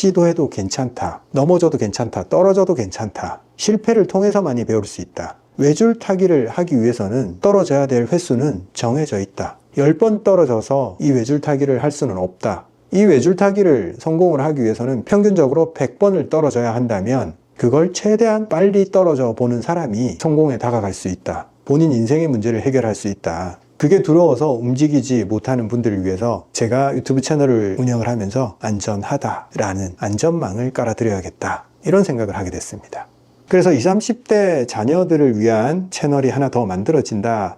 시도해도 괜찮다. 넘어져도 괜찮다. 떨어져도 괜찮다. 실패를 통해서만이 배울 수 있다. 외줄 타기를 하기 위해서는 떨어져야 될 횟수는 정해져 있다. 10번 떨어져서 이 외줄 타기를 할 수는 없다. 이 외줄 타기를 성공을 하기 위해서는 평균적으로 100번을 떨어져야 한다면 그걸 최대한 빨리 떨어져 보는 사람이 성공에 다가갈 수 있다. 본인 인생의 문제를 해결할 수 있다. 그게 두려워서 움직이지 못하는 분들을 위해서 제가 유튜브 채널을 운영을 하면서 안전하다라는 안전망을 깔아드려야겠다. 이런 생각을 하게 됐습니다. 그래서 20, 30대 자녀들을 위한 채널이 하나 더 만들어진다.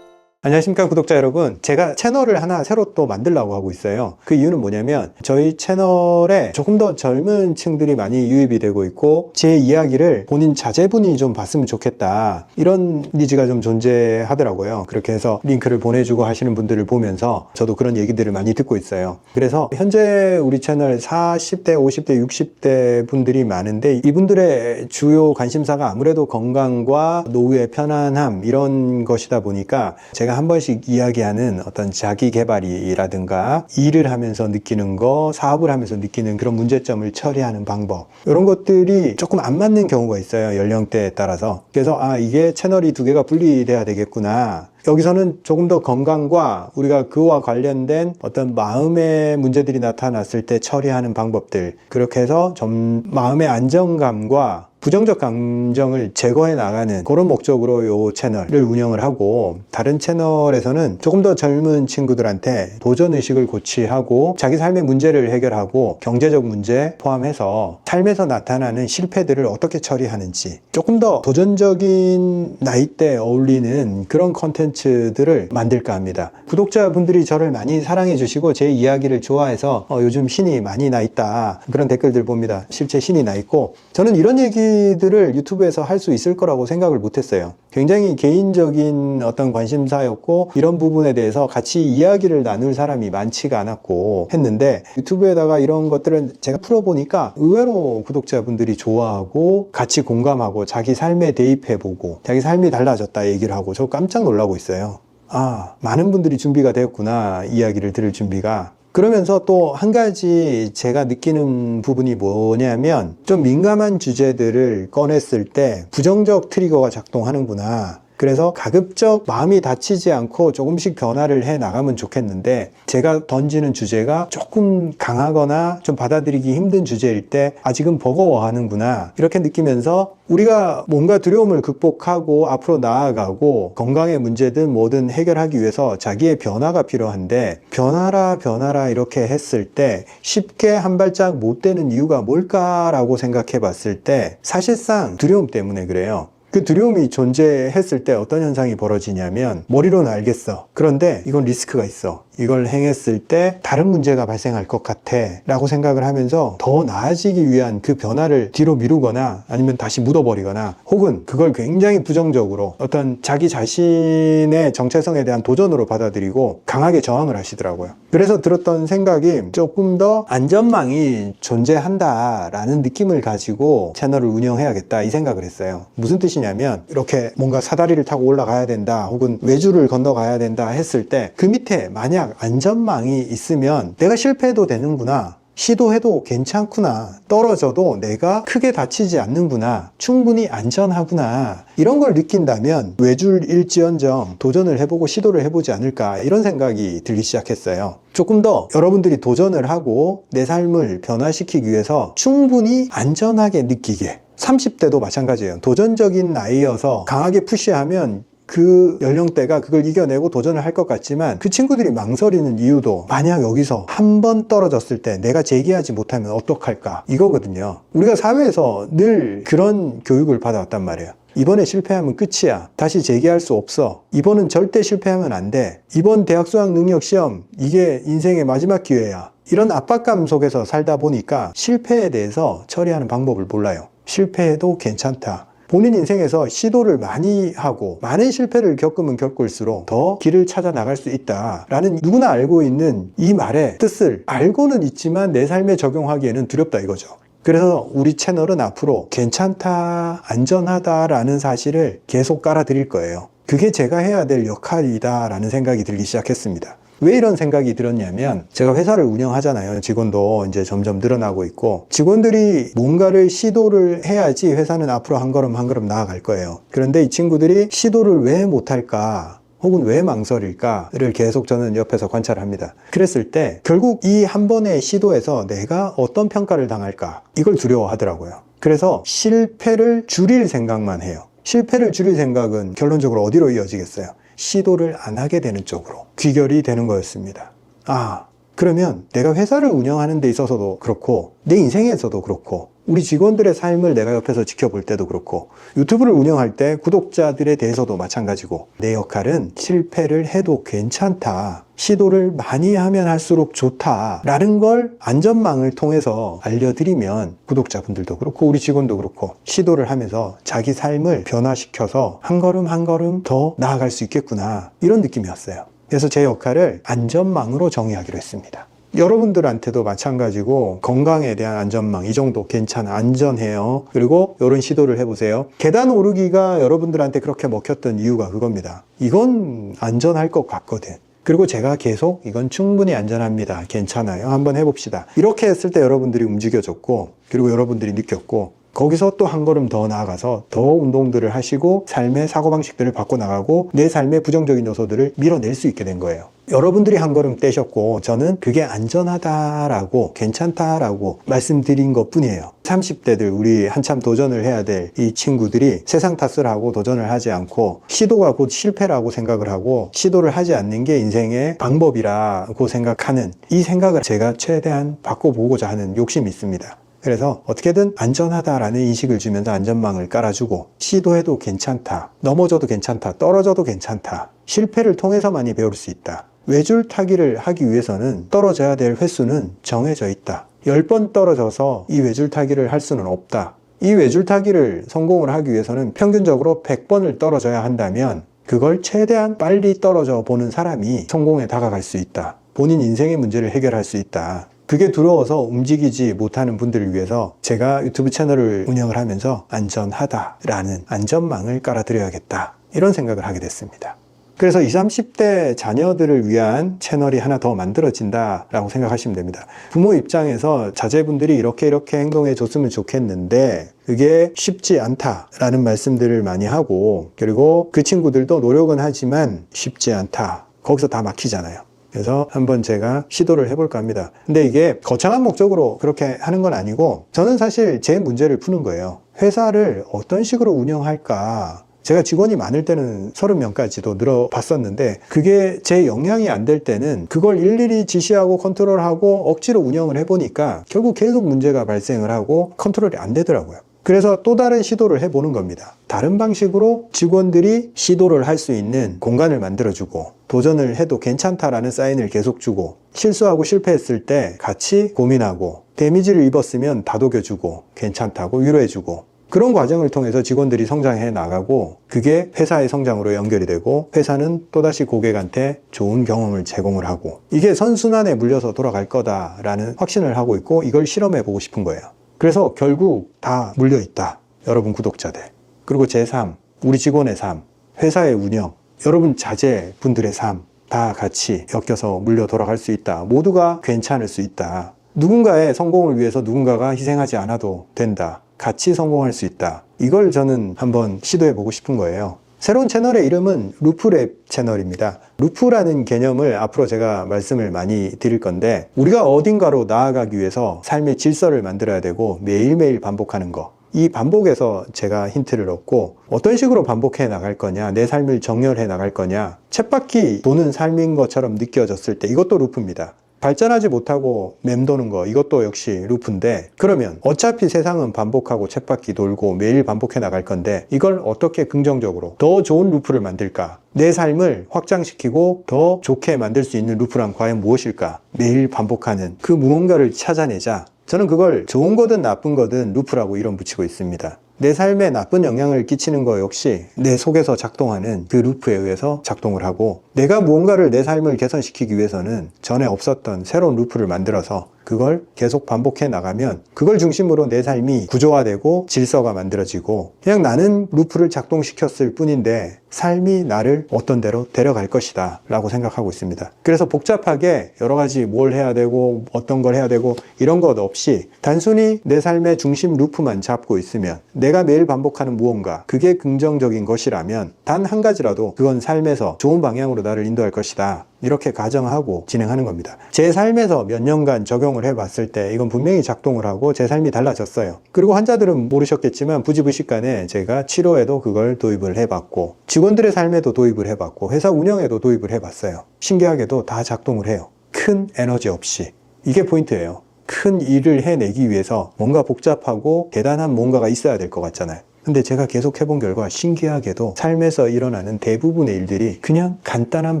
안녕하십니까 구독자 여러분. 제가 채널을 하나 새로 또 만들려고 하고 있어요. 그 이유는 뭐냐면 저희 채널에 조금 더 젊은 층들이 많이 유입이 되고 있고 제 이야기를 본인 자제분이 좀 봤으면 좋겠다. 이런 니즈가 좀 존재하더라고요. 그렇게 해서 링크를 보내주고 하시는 분들을 보면서 저도 그런 얘기들을 많이 듣고 있어요. 그래서 현재 우리 채널 40대 50대 60대 분들이 많은데 이분들의 주요 관심사가 아무래도 건강과 노후의 편안함 이런 것이다 보니까 제가 한 번씩 이야기하는 어떤 자기 개발이라든가 일을 하면서 느끼는 거, 사업을 하면서 느끼는 그런 문제점을 처리하는 방법 이런 것들이 조금 안 맞는 경우가 있어요 연령대에 따라서. 그래서 아 이게 채널이 두 개가 분리돼야 되겠구나 여기서는 조금 더 건강과 우리가 그와 관련된 어떤 마음의 문제들이 나타났을 때 처리하는 방법들. 그렇게 해서 좀 마음의 안정감과 부정적 감정을 제거해 나가는 그런 목적으로 이 채널을 운영을 하고 다른 채널에서는 조금 더 젊은 친구들한테 도전 의식을 고취하고 자기 삶의 문제를 해결하고 경제적 문제 포함해서 삶에서 나타나는 실패들을 어떻게 처리하는지 조금 더 도전적인 나이대에 어울리는 그런 컨텐츠 들을 만들까 합니다. 구독자분들이 저를 많이 사랑해 주시고 제 이야기를 좋아해서 어, 요즘 신이 많이 나 있다 그런 댓글들 봅니다. 실제 신이 나 있고 저는 이런 얘기들을 유튜브에서 할 수 있을 거라고 생각을 못했어요. 굉장히 개인적인 어떤 관심사였고 이런 부분에 대해서 같이 이야기를 나눌 사람이 많지가 않았고 했는데 유튜브에다가 이런 것들을 제가 풀어보니까 의외로 구독자분들이 좋아하고 같이 공감하고 자기 삶에 대입해보고 자기 삶이 달라졌다 얘기를 하고 저 깜짝 놀라고 있어요. 아, 많은 분들이 준비가 되었구나. 이야기를 들을 준비가. 그러면서 또 한 가지 제가 느끼는 부분이 뭐냐면 좀 민감한 주제들을 꺼냈을 때 부정적 트리거가 작동하는구나. 그래서 가급적 마음이 다치지 않고 조금씩 변화를 해 나가면 좋겠는데 제가 던지는 주제가 조금 강하거나 좀 받아들이기 힘든 주제일 때 아직은 버거워하는구나 이렇게 느끼면서 우리가 뭔가 두려움을 극복하고 앞으로 나아가고 건강의 문제든 뭐든 해결하기 위해서 자기의 변화가 필요한데 변화라 변화라 이렇게 했을 때 쉽게 한 발짝 못 되는 이유가 뭘까라고 생각해 봤을 때 사실상 두려움 때문에 그래요. 그 두려움이 존재했을 때 어떤 현상이 벌어지냐면 머리로는 알겠어. 그런데 이건 리스크가 있어. 이걸 행했을 때 다른 문제가 발생할 것 같아 라고 생각을 하면서 더 나아지기 위한 그 변화를 뒤로 미루거나 아니면 다시 묻어버리거나 혹은 그걸 굉장히 부정적으로 어떤 자기 자신의 정체성에 대한 도전으로 받아들이고 강하게 저항을 하시더라고요. 그래서 들었던 생각이 조금 더 안전망이 존재한다 라는 느낌을 가지고 채널을 운영해야겠다 이 생각을 했어요. 무슨 뜻이 냐면 이렇게 뭔가 사다리를 타고 올라가야 된다 혹은 외주를 건너가야 된다 했을 때 그 밑에 만약 안전망이 있으면 내가 실패해도 되는구나. 시도해도 괜찮구나. 떨어져도 내가 크게 다치지 않는구나. 충분히 안전하구나. 이런 걸 느낀다면 외줄일지언정 도전을 해보고 시도를 해보지 않을까. 이런 생각이 들기 시작했어요. 조금 더 여러분들이 도전을 하고 내 삶을 변화시키기 위해서 충분히 안전하게 느끼게. 30대도 마찬가지예요. 도전적인 나이여서 강하게 푸시하면 그 연령대가 그걸 이겨내고 도전을 할 것 같지만 그 친구들이 망설이는 이유도 만약 여기서 한 번 떨어졌을 때 내가 재기하지 못하면 어떡할까 이거거든요. 우리가 사회에서 늘 그런 교육을 받아왔단 말이에요. 이번에 실패하면 끝이야. 다시 재기할 수 없어. 이번은 절대 실패하면 안 돼. 이번 대학 수학 능력 시험 이게 인생의 마지막 기회야. 이런 압박감 속에서 살다 보니까 실패에 대해서 처리하는 방법을 몰라요. 실패해도 괜찮다. 본인 인생에서 시도를 많이 하고 많은 실패를 겪으면 겪을수록 더 길을 찾아 나갈 수 있다라는 누구나 알고 있는 이 말의 뜻을 알고는 있지만 내 삶에 적용하기에는 두렵다 이거죠. 그래서 우리 채널은 앞으로 괜찮다, 안전하다라는 사실을 계속 깔아드릴 거예요. 그게 제가 해야 될 역할이다라는 생각이 들기 시작했습니다. 왜 이런 생각이 들었냐면 제가 회사를 운영하잖아요. 직원도 이제 점점 늘어나고 있고 직원들이 뭔가를 시도를 해야지 회사는 앞으로 한 걸음 한 걸음 나아갈 거예요. 그런데 이 친구들이 시도를 왜 못할까? 혹은 왜 망설일까를 계속 저는 옆에서 관찰을 합니다. 그랬을 때 결국 이 한 번의 시도에서 내가 어떤 평가를 당할까? 이걸 두려워하더라고요. 그래서 실패를 줄일 생각만 해요. 실패를 줄일 생각은 결론적으로 어디로 이어지겠어요? 시도를 안 하게 되는 쪽으로 귀결이 되는 거였습니다. 아, 그러면 내가 회사를 운영하는 데 있어서도 그렇고 내 인생에서도 그렇고 우리 직원들의 삶을 내가 옆에서 지켜볼 때도 그렇고 유튜브를 운영할 때 구독자들에 대해서도 마찬가지고 내 역할은 실패를 해도 괜찮다. 시도를 많이 하면 할수록 좋다라는 걸 안전망을 통해서 알려드리면 구독자분들도 그렇고 우리 직원도 그렇고 시도를 하면서 자기 삶을 변화시켜서 한 걸음 한 걸음 더 나아갈 수 있겠구나 이런 느낌이었어요. 그래서 제 역할을 안전망으로 정의하기로 했습니다. 여러분들한테도 마찬가지고 건강에 대한 안전망 이 정도 괜찮아 안전해요. 그리고 이런 시도를 해보세요. 계단 오르기가 여러분들한테 그렇게 먹혔던 이유가 그겁니다. 이건 안전할 것 같거든. 그리고 제가 계속 이건 충분히 안전합니다. 괜찮아요. 한번 해봅시다. 이렇게 했을 때 여러분들이 움직여졌고 그리고 여러분들이 느꼈고 거기서 또 한 걸음 더 나아가서 더 운동들을 하시고 삶의 사고방식들을 바꿔나가고 내 삶의 부정적인 요소들을 밀어낼 수 있게 된 거예요. 여러분들이 한 걸음 떼셨고 저는 그게 안전하다라고 괜찮다라고 말씀드린 것 뿐이에요. 30대들 우리 한참 도전을 해야 될 이 친구들이 세상 탓을 하고 도전을 하지 않고 시도가 곧 실패라고 생각을 하고 시도를 하지 않는 게 인생의 방법이라고 생각하는 이 생각을 제가 최대한 바꿔보고자 하는 욕심이 있습니다. 그래서 어떻게든 안전하다라는 인식을 주면서 안전망을 깔아주고 시도해도 괜찮다. 넘어져도 괜찮다. 떨어져도 괜찮다. 실패를 통해서만이 배울 수 있다. 외줄 타기를 하기 위해서는 떨어져야 될 횟수는 정해져 있다. 10번 떨어져서 이 외줄 타기를 할 수는 없다. 이 외줄 타기를 성공을 하기 위해서는 평균적으로 100번을 떨어져야 한다면 그걸 최대한 빨리 떨어져 보는 사람이 성공에 다가갈 수 있다. 본인 인생의 문제를 해결할 수 있다. 그게 두려워서 움직이지 못하는 분들을 위해서 제가 유튜브 채널을 운영을 하면서 안전하다라는 안전망을 깔아드려야겠다. 이런 생각을 하게 됐습니다. 그래서 20, 30대 자녀들을 위한 채널이 하나 더 만들어진다라고 생각하시면 됩니다. 부모 입장에서 자제분들이 이렇게 이렇게 행동해 줬으면 좋겠는데 그게 쉽지 않다라는 말씀들을 많이 하고 그리고 그 친구들도 노력은 하지만 쉽지 않다. 거기서 다 막히잖아요. 그래서 한번 제가 시도를 해볼까 합니다. 근데 이게 거창한 목적으로 그렇게 하는 건 아니고 저는 사실 제 문제를 푸는 거예요. 회사를 어떤 식으로 운영할까? 제가 직원이 많을 때는 30명까지도 늘어봤었는데 그게 제 역량이 안 될 때는 그걸 일일이 지시하고 컨트롤하고 억지로 운영을 해보니까 결국 계속 문제가 발생을 하고 컨트롤이 안 되더라고요. 그래서 또 다른 시도를 해보는 겁니다. 다른 방식으로 직원들이 시도를 할 수 있는 공간을 만들어주고 도전을 해도 괜찮다라는 사인을 계속 주고 실수하고 실패했을 때 같이 고민하고 데미지를 입었으면 다독여주고 괜찮다고 위로해주고 그런 과정을 통해서 직원들이 성장해 나가고 그게 회사의 성장으로 연결이 되고 회사는 또다시 고객한테 좋은 경험을 제공을 하고 이게 선순환에 물려서 돌아갈 거다라는 확신을 하고 있고 이걸 실험해 보고 싶은 거예요. 그래서 결국 다 물려 있다. 여러분 구독자들. 그리고 제 삶, 우리 직원의 삶, 회사의 운영, 여러분 자제 분들의 삶 다 같이 엮여서 물려 돌아갈 수 있다. 모두가 괜찮을 수 있다. 누군가의 성공을 위해서 누군가가 희생하지 않아도 된다. 같이 성공할 수 있다. 이걸 저는 한번 시도해 보고 싶은 거예요. 새로운 채널의 이름은 루프랩 채널입니다. 루프라는 개념을 앞으로 제가 말씀을 많이 드릴 건데 우리가 어딘가로 나아가기 위해서 삶의 질서를 만들어야 되고 매일매일 반복하는 거. 이 반복에서 제가 힌트를 얻고 어떤 식으로 반복해 나갈 거냐, 내 삶을 정렬해 나갈 거냐, 쳇바퀴 도는 삶인 것처럼 느껴졌을 때 이것도 루프입니다. 발전하지 못하고 맴도는 거 이것도 역시 루프인데 그러면 어차피 세상은 반복하고 쳇바퀴 돌고 매일 반복해 나갈 건데 이걸 어떻게 긍정적으로 더 좋은 루프를 만들까? 내 삶을 확장시키고 더 좋게 만들 수 있는 루프란 과연 무엇일까? 매일 반복하는 그 무언가를 찾아내자. 저는 그걸 좋은 거든 나쁜 거든 루프라고 이름 붙이고 있습니다. 내 삶에 나쁜 영향을 끼치는 거 역시 내 속에서 작동하는 그 루프에 의해서 작동을 하고 내가 무언가를 내 삶을 개선시키기 위해서는 전에 없었던 새로운 루프를 만들어서 그걸 계속 반복해 나가면 그걸 중심으로 내 삶이 구조화되고 질서가 만들어지고 그냥 나는 루프를 작동시켰을 뿐인데 삶이 나를 어떤 데로 데려갈 것이다 라고 생각하고 있습니다. 그래서 복잡하게 여러 가지 뭘 해야 되고 어떤 걸 해야 되고 이런 것 없이 단순히 내 삶의 중심 루프만 잡고 있으면 내가 매일 반복하는 무언가 그게 긍정적인 것이라면 단 한 가지라도 그건 삶에서 좋은 방향으로 나를 인도할 것이다. 이렇게 가정하고 진행하는 겁니다. 제 삶에서 몇 년간 적용을 해봤을 때 이건 분명히 작동을 하고 제 삶이 달라졌어요. 그리고 환자들은 모르셨겠지만 부지부식간에 제가 치료에도 그걸 도입을 해봤고 직원들의 삶에도 도입을 해봤고 회사 운영에도 도입을 해봤어요. 신기하게도 다 작동을 해요. 큰 에너지 없이. 이게 포인트예요. 큰 일을 해내기 위해서 뭔가 복잡하고 대단한 뭔가가 있어야 될 것 같잖아요. 근데 제가 계속 해본 결과 신기하게도 삶에서 일어나는 대부분의 일들이 그냥 간단한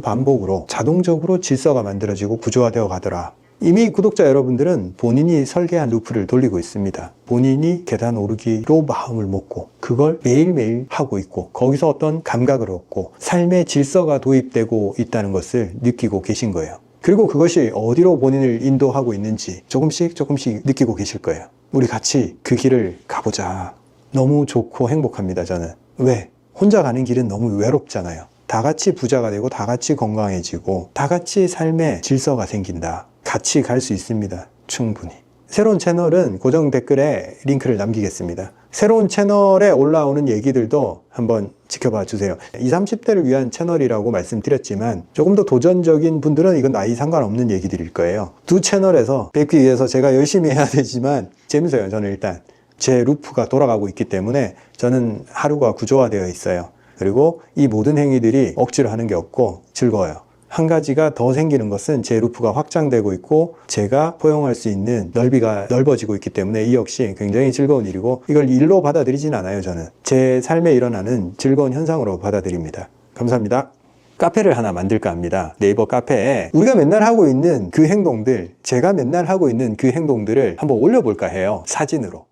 반복으로 자동적으로 질서가 만들어지고 구조화되어 가더라. 이미 구독자 여러분들은 본인이 설계한 루프를 돌리고 있습니다. 본인이 계단 오르기로 마음을 먹고 그걸 매일매일 하고 있고 거기서 어떤 감각을 얻고 삶의 질서가 도입되고 있다는 것을 느끼고 계신 거예요. 그리고 그것이 어디로 본인을 인도하고 있는지 조금씩 조금씩 느끼고 계실 거예요. 우리 같이 그 길을 가보자. 너무 좋고 행복합니다, 저는. 왜? 혼자 가는 길은 너무 외롭잖아요. 다 같이 부자가 되고, 다 같이 건강해지고, 다 같이 삶의 질서가 생긴다. 같이 갈 수 있습니다. 충분히. 새로운 채널은 고정 댓글에 링크를 남기겠습니다. 새로운 채널에 올라오는 얘기들도 한번 지켜봐 주세요. 20, 30대를 위한 채널이라고 말씀드렸지만 조금 더 도전적인 분들은 이건 나이 상관없는 얘기들일 거예요. 두 채널에서 뵙기 위해서 제가 열심히 해야 되지만 재밌어요. 저는 일단. 제 루프가 돌아가고 있기 때문에 저는 하루가 구조화되어 있어요. 그리고 이 모든 행위들이 억지로 하는 게 없고 즐거워요. 한 가지가 더 생기는 것은 제 루프가 확장되고 있고 제가 포용할 수 있는 넓이가 넓어지고 있기 때문에 이 역시 굉장히 즐거운 일이고 이걸 일로 받아들이진 않아요, 저는. 제 삶에 일어나는 즐거운 현상으로 받아들입니다. 감사합니다. 카페를 하나 만들까 합니다. 네이버 카페에 우리가 맨날 하고 있는 그 행동들, 제가 맨날 하고 있는 그 행동들을 한번 올려볼까 해요. 사진으로.